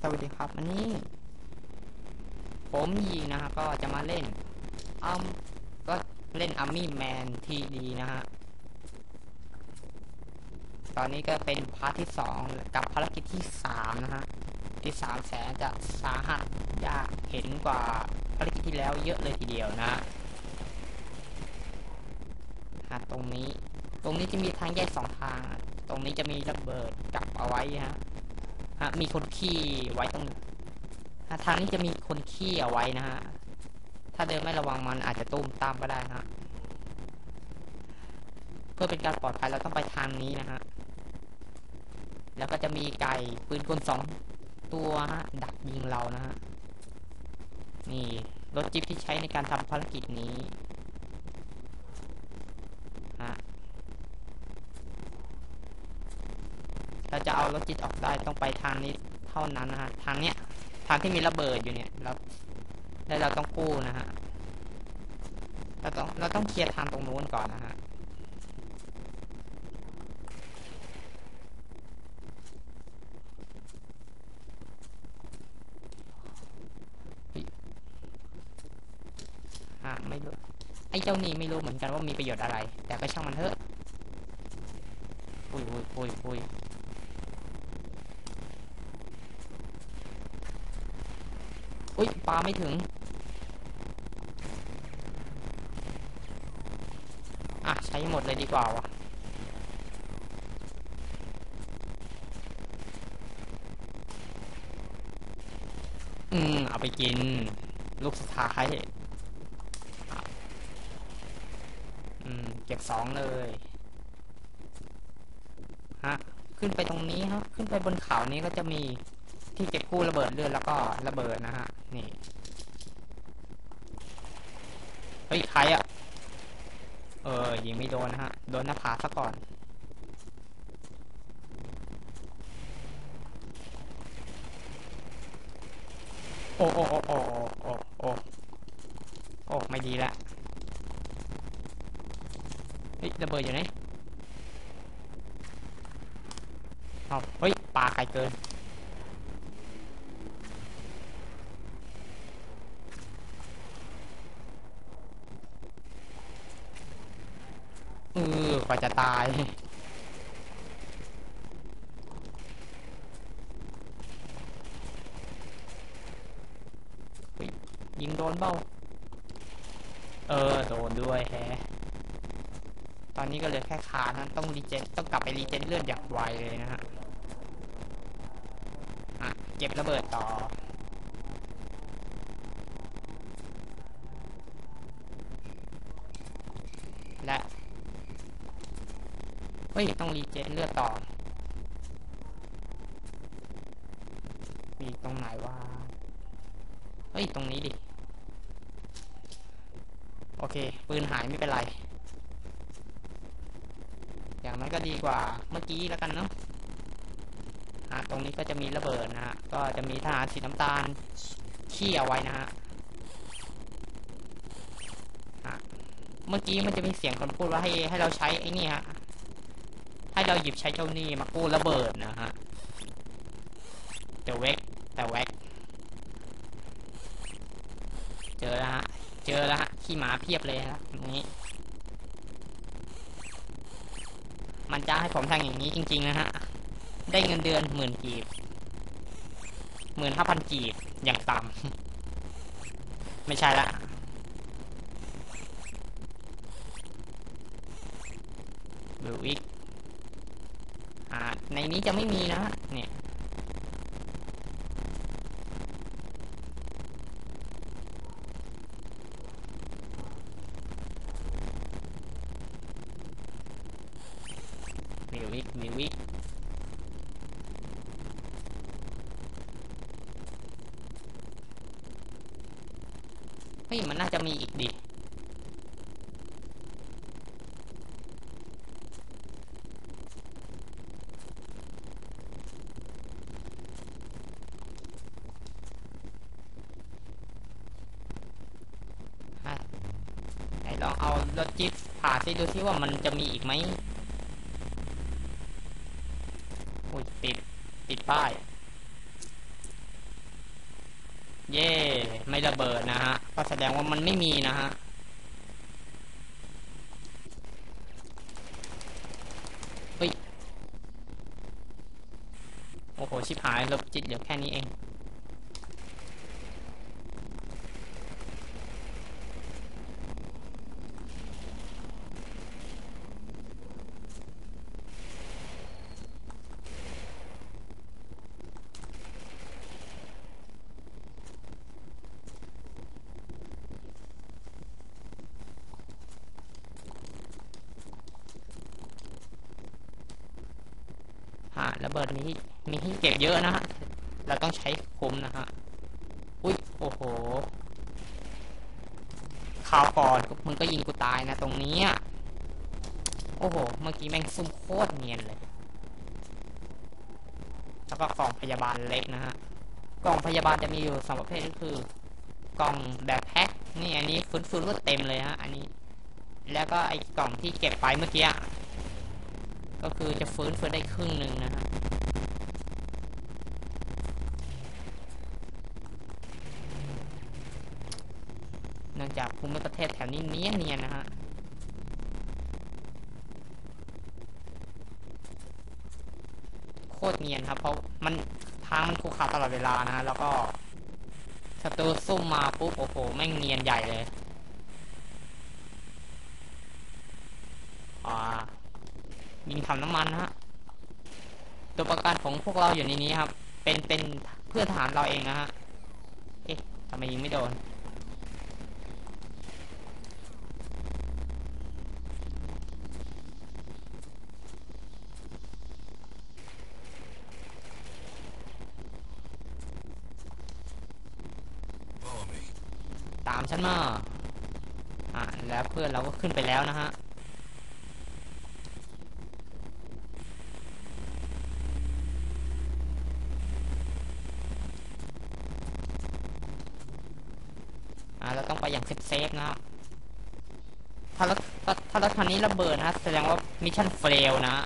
สวัสดีครับวันนี้ ผมยีนะฮะก็จะมาเล่นอัมก็เล่นอัมมี่แมนทีดีนะฮะ ตอนนี้ก็เป็นพาร์ทที่สองกับภารกิจที่สามนะฮะ ที่สามแสนจะสาหัสยากเห็นกว่าภารกิจที่แล้วเยอะเลยทีเดียวนะฮะตรงนี้ ตรงนี้จะมีทางแยกสองทาง ตรงนี้จะมีระเบิดจับเอาไว้ฮะ ฮะมีคนขี้ไว้ตรงทางนี้จะมีคนขี้เอาไว้นะฮะ ถ้าเดินไม่ระวังมันอาจจะตุ้มตามก็ได้ฮะ เพื่อเป็นการปลอดภัยเราต้องไปทางนี้นะฮะ แล้วก็จะมีไก่ปืนกลสองตัวฮะดักยิงเรานะฮะ นี่รถจิ๊บที่ใช้ในการทำภารกิจนี้ ฮะ เราจะเอารถจิตออกได้ต้องไปทางนี้เท่านั้นนะฮะทางเนี้ยทางที่มีระเบิดอยู่เนี่ยเราแล้วเราต้องกู้นะฮะเราต้องเราต้องเคลียร์ทางตรงนู้นก่อนนะฮะฮะไม่รู้ไอ้เจ้านี่ไม่รู้เหมือนกันว่ามีประโยชน์อะไร แต่ก็ช่างมันเถอะอุ้ยอุ้ยอุ้ยอุ้ย้ยปลาไม่ถึง อะ ใช้หมดเลยดีกว่าวะอืม เอาไปกิน ลูกสุดท้ายอืม เก็บสองเลย ฮะ ขึ้นไปตรงนี้ฮะ ขึ้นไปบนเขานี้ก็จะมีที่เก็บกู้ระเบิดเลือดแล้วก็ระเบิดนะฮะ นี่ เฮ้ยใครอะเออยิงไม่โดนนะฮะ โดนหน้าผาซะก่อน โอ้โอ้โอ้โอ้โอ้โอ้โอ้ไม่ดีละเฮ้ยระเบิดอยู่ไหนเอาเฮ้ยปลาไกลเกิน เออกว่าจะตายเฮ้ยยิงโดนเบ้า เออ โดนด้วยแฮะ ตอนนี้ก็เหลือแค่ขานะต้องรีเจนต้องกลับไปรีเจนเลือดอย่างไวเลยนะฮะ อะ เก็บระเบิดต่อ และ เฮ้ย ต้องรีเจนเลือดต่อ มีตรงไหนว่าเฮ้ย ตรงนี้ดิ โอเค ปืนหายไม่เป็นไร อย่างนั้นก็ดีกว่าเมื่อกี้แล้วกันเนาะะตรงนี้ก็จะมีระเบิดนะฮะ ก็จะมีทหารสีน้ำตาลขี้เอาไว้นะฮะเมื่อกี้มันจะมีเสียงคนพูดว่าให้ให้เราใช้ไอ้นี่ฮะ ให้เราหยิบใช้เจ้านี่มากู้ระเบิดนะฮะแต่เวกแต่แวกเจอแล้วฮะ เจอแล้วฮะ ขี้หมาเพียบเลยฮะตรงนี้ มันจะให้ผมทำอย่างนี้จริง ๆ นะฮะ ได้เงินเดือนหมื่นกีบหมื่นห้าพันกีบอย่างต่ำไม่ใช่ละบิวอีก ในนี้จะไม่มีนะเนี่ยมิวิกมิววิกเฮ้ยมันน่าจะมีอีกดิ ฮะไหนลองเอารถจิ๊บ ผ่าซิดูที่ว่ามันจะมีอีกไหมอุ้ยติด ติดป้าย เย่ไม่ระเบิดนะฮะ ก็แสดงว่ามันไม่มีนะฮะเฮ้ยโอ้โห ชิบหายลบจิตเหลือแค่นี้เอง ฮะ ระเบิดมีมีที่เก็บเยอะนะฮะ เราต้องใช้คุ้มนะฮะ อุ้ย โอ้โหข่าวก่อนมึงก็ยิงกูตายนะตรงนี้อะโอ้โห เมื่อกี้แม่งซุ่มโคตรเนียนเลย แล้วก็กล่องพยาบาลเล็กนะฮะ กล่องพยาบาลจะมีอยู่สองประเภทก็คือ กล่องแบบแพ็ค นี่อันนี้ฟื้นๆก็เต็มเลยฮะ อันนี้ แล้วก็ไอ้กล่องที่เก็บไปเมื่อกี้ ก็คือจะฟื้นฟื้นได้ครึ่งหนึ่งนะฮะ เนื่อง จากภูมิประเทศแถวนี้เนียนเนียนๆนะฮะโคตรเนียนครับ เพราะมันทางมันขรุขระตลอดเวลานะฮะแล้วก็ศัตรูซุ่มมาปุ๊บโอ้โหแม่งเนียนใหญ่เลยอ่ายิงทำน้ำมันนะฮะตัวประกันของพวกเราอยู่ในนี้ครับ เป็นเป็นเพื่อนทหารเราเองนะฮะ เอ๊ะทำไมยิงไม่โดน ตามฉันมาอ่าแล้วเพื่อนเราก็ขึ้นไปแล้วนะฮะเราต้องไปอย่างเซฟๆนะครับ ถ้ารถถ้ารถคันนี้ระเบิดนะแสดงว่ามิชชั่นเฟลนะ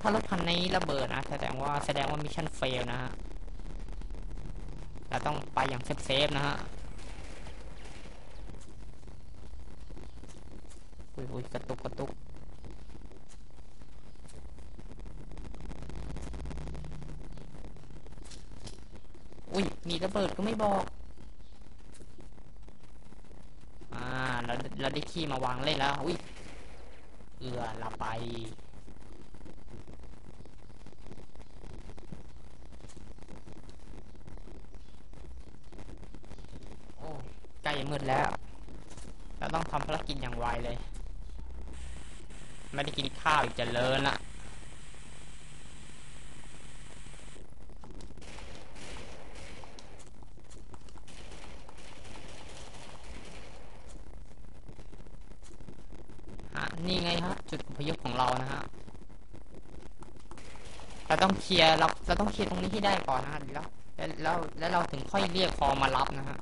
ถ้ารถคันนี้ระเบิดนะแสดงว่าแสดงว่ามิชชั่นเฟลนะฮะ เราต้องไปอย่างเซฟๆนะฮะ อุ้ยอุ้ยกระตุกกระตุกอุ้ยมีระเบิดก็ไม่บอกอ่าเราเราได้ขี้มาวางเล่นแล้วอุ้ยเอือหลับไปโอ้ใกล้มืดแล้ว เราต้องทำภารกิจอย่างไวเลย ไม่ได้กินข้าวอีกจะเลินละฮะนี่ไงฮะ จุดอพยพของเรานะฮะเราต้องเคลียร์เราเราต้องเคลียร์ตรงนี้ให้ได้ก่อนนะฮะแล้วแล้วแล้วแล้วเราถึงค่อยเรียกคอมารับนะฮะ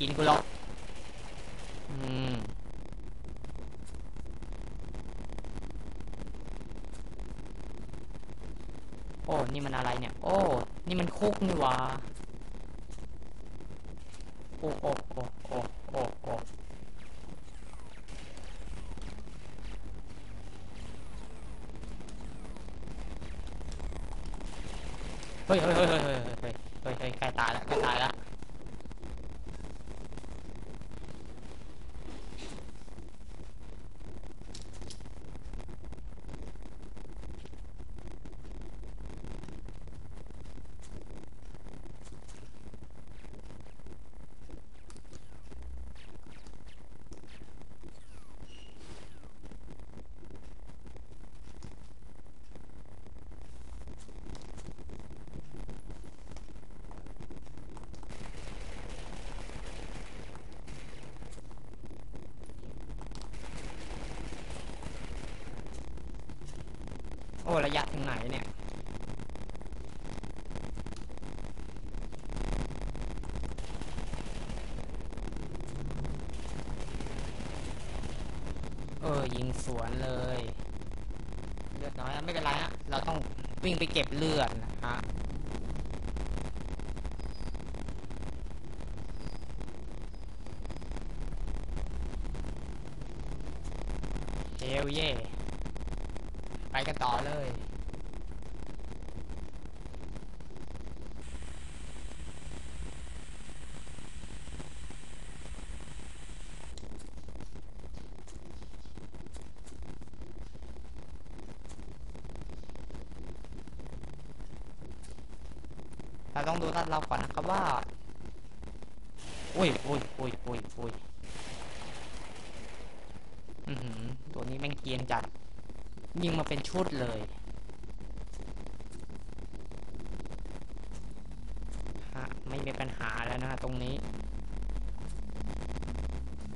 กินกูหรอกอืมโอ้ นี่มันอะไรเนี่ย โอ้ นี่มันคุกนี่วะโอ้โอ้โอ้โอ้โอ้โอ้เฮ้ยเฮ้ยเฮ้ยเฮ้ยเฮ้ยเฮ้ยใกล้ตายละใกล้ตายละ อ้ระยะถึงไหนเนี่ยเออยิงสวนเลย เลือดน้อยไม่เป็นไรฮะเราต้องวิ่งไปเก็บเลือดนะฮะเฮลเย่ ไปกันต่อเลย เราต้องดูลาดเราก่อนนะครับว่า อุ้ยอุ้ยอุ้ยอุ้ยอุ้ยอือหือ ตัวนี้แม่งเกียนจัด ยิงมาเป็นชุดเลยฮะไม่มีปัญหาแล้วนะฮะตรงนี้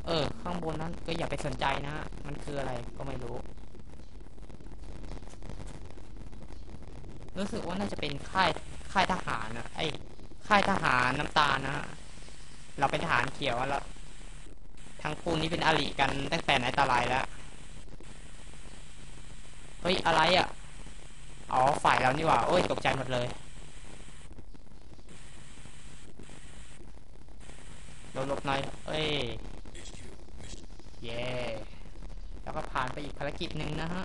เออ ข้างบนนั้นก็อย่าไปสนใจนะฮะ มันคืออะไรก็ไม่รู้ รู้สึกว่าน่าจะเป็นค่าย ค่ายทหารนะไอ้ค่ายทหารน้ำตาลนะฮะ เราเป็นทหารเขียวแล้วทั้งคู่นี้เป็นอริกันตั้งแต่ไหนแต่ไรแล้ว เฮ้ย อะไรอะ อ๋อ ฝ่ายเรานี่หว่า โอ้ย ตกใจหมดเลยหลบหน่อย เอ้ย เย่แล้วก็ผ่านไปอีกภารกิจหนึ่งนะฮะ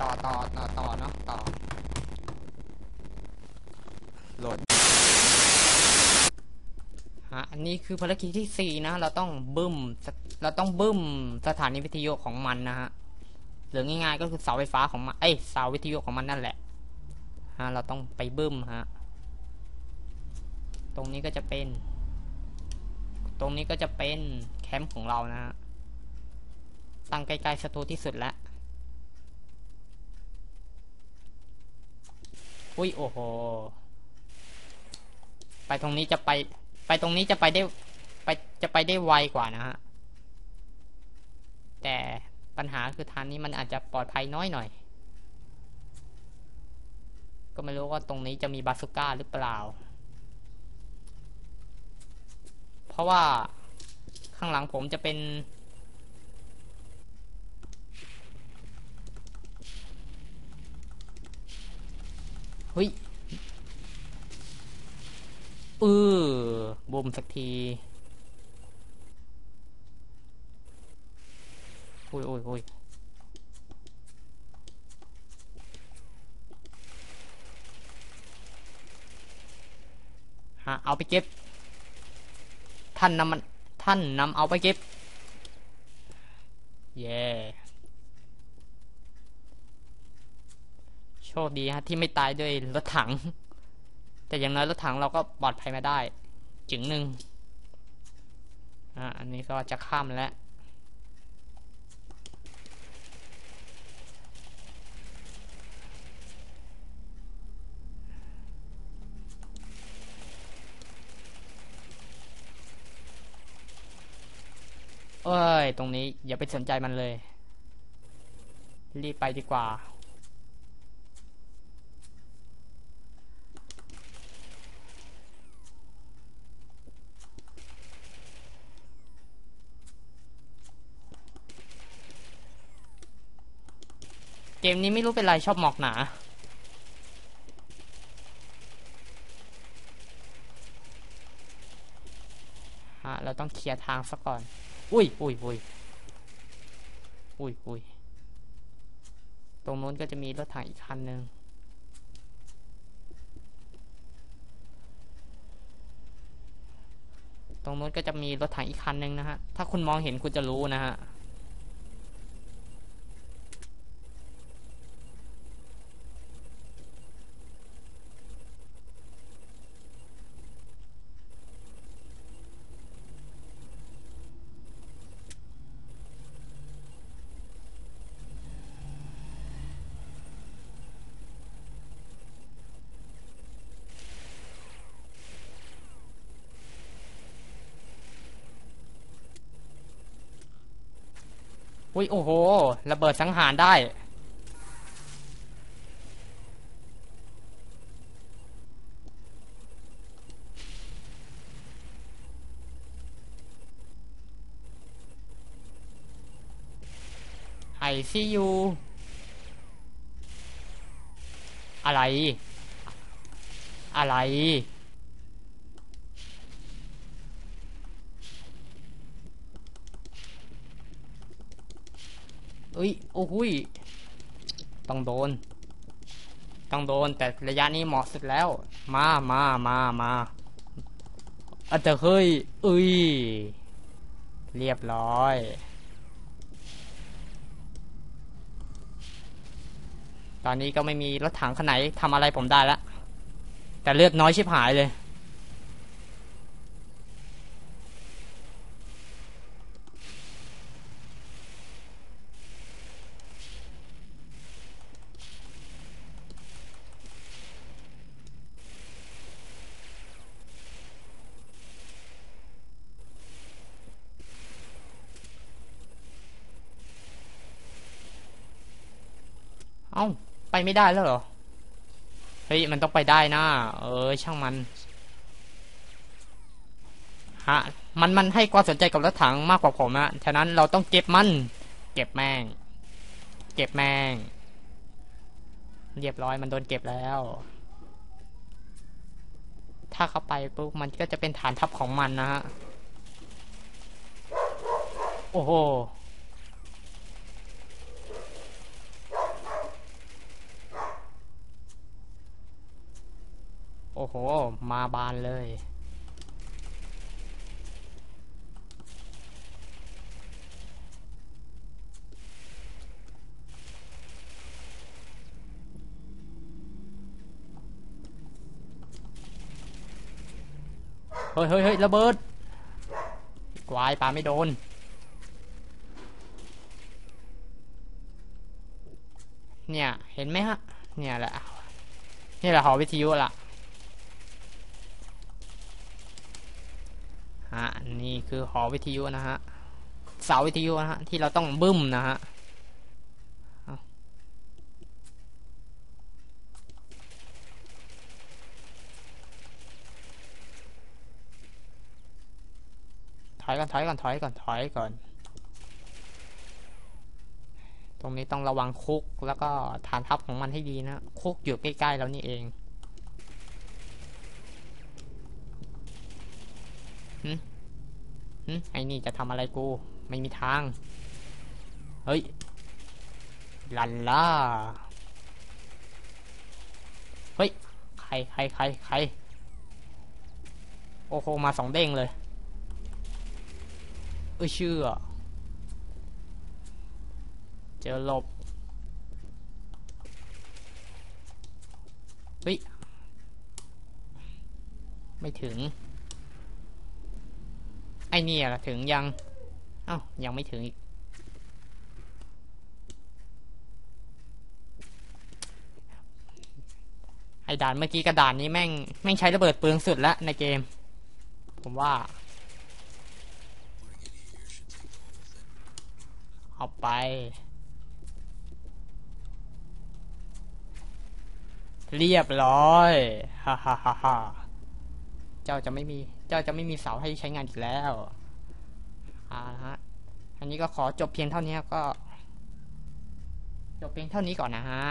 ต่อต่อต่อต่อเนาะต่อ โหลด ฮะอันนี้คือภารกิจที่สี่นะ เราต้องบึ้ม เราต้องบึ้มสถานีวิทยุของมันนะฮะหรือง่ายๆก็คือเสาไฟฟ้าของมัน เอ้ยเสาวิทยุของมันนั่นแหละ ฮะ เราต้องไปบึ้มฮะ ตรงนี้ก็จะเป็น ตรงนี้ก็จะเป็นแคมป์ของเรานะฮะ ตั้งใกล้ๆสตูที่สุดแล้ว อุ้ยโอ้โห ไปตรงนี้จะไป ไปตรงนี้จะไปได้ไปจะไปได้ไวกว่านะฮะ แต่ปัญหาคือทางนี้มันอาจจะปลอดภัยน้อยหน่อย ก็ไม่รู้ว่าตรงนี้จะมีบาสุก้าหรือเปล่า เพราะว่าข้างหลังผมจะเป็น เฮ้ย เออบุมสักที โอ้ยโอ้ยโอ้ยฮะเอาไปเก็บ ท่านนำมัน ท่านนำเอาไปเก็บ เย่โชคดีฮะที่ไม่ตายด้วยรถถัง แต่อย่างน้อยรถถังเราก็ปลอดภัยมาได้ จึงหนึ่งอะอันนี้ก็จะข้ามแล้วเอ้ย ตรงนี้อย่าไปสนใจมันเลย รีบไปดีกว่า เกมนี้ไม่รู้เป็นไรชอบหมอกหนาฮะเราต้องเคลียร์ทางซะก่อน อุ้ยอุ้ยอุ้ยอุ้ยอุ้ยตรงนู้นก็จะมีรถถังอีกคันหนึ่งตรงนู้นก็จะมีรถถังอีกคันหนึ่งนะฮะ ถ้าคุณมองเห็นคุณจะรู้นะฮะ อุ้ยโอ้โหระเบิดสังหารได้ ไอซียูอะไร อะไร อ้ยโอ้หุยต้องโดน ต้องโดนแต่ระยะนี้เหมาะสุดแล้ว มามามามาอาจจะเฮ้ยเอ้ยเรียบร้อย ตอนนี้ก็ไม่มีรถถังคันไหนทำอะไรผมได้ละแต่เลือดน้อยชิบหายเลย อ้า ไปไม่ได้แล้วเหรอ เฮ้ย มันต้องไปได้นะ เออ ช่างมัน ฮะ มันมันให้ความสนใจกับรถถังมากกว่าผมอะฉะนั้นเราต้องเก็บมัน เก็บแม่งเก็บแม่งเรียบร้อยมันโดนเก็บแล้ว ถ้าเข้าไปปุ๊บมันก็จะเป็นฐานทัพของมันนะฮะ โอ้โห โอ้โห มาบานเลยเฮ้ยเฮ้ยเฮ้ยระเบิดกวายปาไม่โดนเนี่ย เห็นไหมฮะ เนี่ยแหละ นี่แหละหอวิทยุล่ะ ฮะ นี่คือหอวิทยุนะฮะ เสาวิทยุนะฮะ ที่เราต้องบึ้มนะฮะถอยก่อนถอยก่อนถอยก่อนถอยก่อน ตรงนี้ต้องระวังคุกแล้วก็ฐานทัพของมันให้ดีนะ คุกอยู่ใกล้ๆเรานี่เอง หึไอ้นี่จะทำอะไรกู ไม่มีทาง เฮ้ย ลันล่า เฮ้ย ใครใครใครใคร โอ้โห มาสองเด้งเลย เออเชื่อ เจอหลบ เฮ้ย ไม่ถึง ไอเนี่ยล่ะถึงยัง เอ้ายังไม่ถึงอีก ไอด่านเมื่อกี้กระดานนี้แม่งแม่งใช้ระเบิดเปลืองสุดล้วในเกม ผมว่า เอาไปเรียบร้อย ฮ่าฮ่าฮ่าฮ่าเจ้าจะไม่มี เจ้าจะไม่มีเสาให้ใช้งานอีกแล้วอ่าฮะอันนี้ก็ขอจบเพียงเท่านี้ก็จบเพียงเท่านี้ก่อนนะฮะ